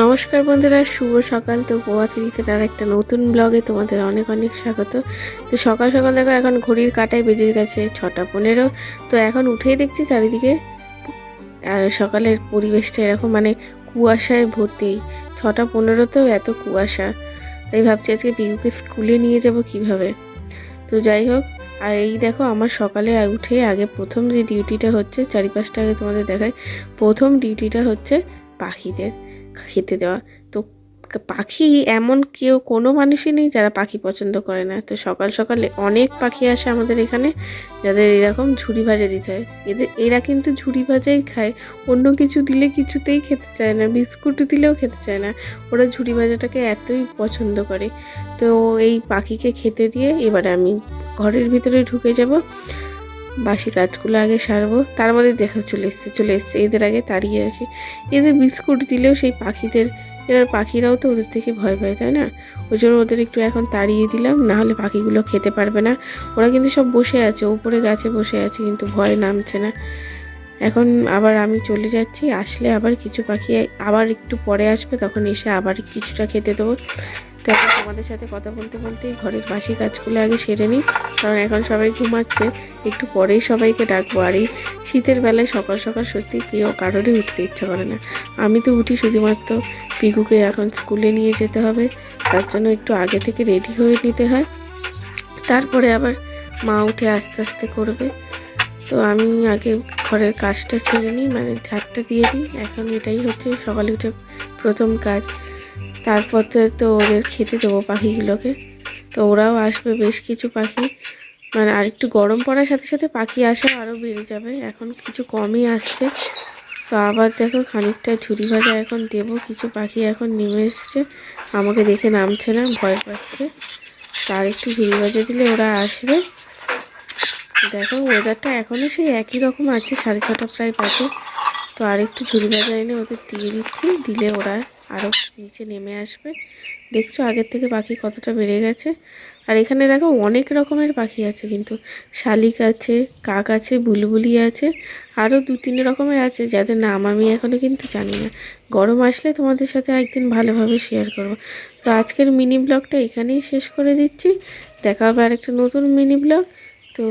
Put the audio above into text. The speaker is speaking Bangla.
নমস্কার বন্ধুরা, শুভ সকাল। তো গোয়া চিরিতের আর একটা নতুন ব্লগে তোমাদের অনেক অনেক স্বাগত। তো সকাল সকাল দেখো এখন ঘড়ির কাটায় বেজে গেছে ছটা পনেরো। তো এখন উঠেই দেখছি চারিদিকে সকালের পরিবেশটা এরকম মানে কুয়াশায় ভর্তি। ছটা পনেরোতেও এত কুয়াশা। তাই ভাবছি আজকে পিকুকে স্কুলে নিয়ে যাব কীভাবে। তো যাই হোক, আর এই দেখো আমার সকালে উঠে আগে প্রথম যে ডিউটিটা হচ্ছে, চারিপাশটা আগে তোমাদের দেখায় প্রথম ডিউটিটা হচ্ছে পাখিদের। খেতে দেওয়া। তো পাখি এমন কেউ, কোনো মানুষই নেই যারা পাখি পছন্দ করে না। তো সকাল সকালে অনেক পাখি আসে আমাদের এখানে, যাদের এরকম ঝুড়ি ভাজা দিতে হয়। এদের, এরা কিন্তু ঝুড়ি ভাজাই খায়। অন্য কিছু দিলে কিছুতেই খেতে চায় না, বিস্কুট দিলেও খেতে চায় না। ওরা ঝুড়ি ভাজাটাকে এতই পছন্দ করে। তো এই পাখিকে খেতে দিয়ে এবারে আমি ঘরের ভিতরে ঢুকে যাব। বাসি কাজগুলো আগে সারবো। তার মধ্যে দেখা চলে এসছে চলে এসছে। এদের আগে তাড়িয়ে আছে। এদের বিস্কুট দিলেও সেই পাখিদের এবার পাখিরাও তো ওদের থেকে ভয় পায়, তাই না? ওই জন্য ওদের একটু এখন তাড়িয়ে দিলাম। না হলে পাখিগুলো খেতে পারবে না। ওরা কিন্তু সব বসে আছে, ওপরে গাছে বসে আছে, কিন্তু ভয় নামছে না। এখন আবার আমি চলে যাচ্ছি, আসলে আবার কিছু পাখি আবার একটু পরে আসবে, তখন এসে আবার কিছুটা খেতে দেবো। তো এখন তোমাদের সাথে কথা বলতে বলতে ঘরের বাসি কাজগুলো আগে সেরে নিই, কারণ এখন সবাই ঘুমাচ্ছে, একটু পরেই সবাইকে ডাকবো। আর এই শীতের বেলায় সকাল সকাল সত্যি কেউ কারোরই উঠতে ইচ্ছা করে না। আমি তো উঠি শুধুমাত্র পিকুকে এখন স্কুলে নিয়ে যেতে হবে, তার জন্য একটু আগে থেকে রেডি হয়ে নিতে হয়। তারপরে আবার মা উঠে আস্তে আস্তে করবে। তো আমি আগে ঘরের কাজটা ছেড়ে নিই মানে ঝাড়টা দিয়ে দিই। এখন এটাই হচ্ছে সকালে উঠে প্রথম কাজ। তারপর তো ওদের খেতে দেবো পাখিগুলোকে। তো ওরাও আসবে বেশ কিছু পাখি। মানে আর একটু গরম পড়ার সাথে সাথে পাখি আসা আরও বেড়ে যাবে। এখন কিছু কমই আসছে। তো আবার দেখো খানিকটা ঝুড়ি ভাজা এখন দেবো। কিছু পাখি এখন নেমে এসছে। আমাকে দেখে নামছে না, ভয় পাচ্ছে। তার একটু ঝুড়ি ভাজা দিলে ওরা আসবে। দেখো ওয়েদারটা এখনও সেই একই রকম আছে, সাড়ে ছটা প্রায় বাজে। তো আর একটু ঝুড়ি ভাজা এনে ওদের দিয়ে দিচ্ছি, দিলে ওরা আরও নিচে নেমে আসবে। দেখছ, আগের থেকে পাখি কতটা বেড়ে গেছে। আর এখানে দেখো, অনেক রকমের পাখি আছে, কিন্তু শালিক আছে, কাক আছে, বুলবুলি আছে আরও দু তিন রকমের আছে, যাদের নাম আমি এখনও কিন্তু জানি না। গরম আসলে তোমাদের সাথে একদিন ভালোভাবে শেয়ার করব। তো আজকের মিনি ব্লগটা এখানেই শেষ করে দিচ্ছি। দেখা হবে আরেকটা নতুন মিনি ব্লগ তো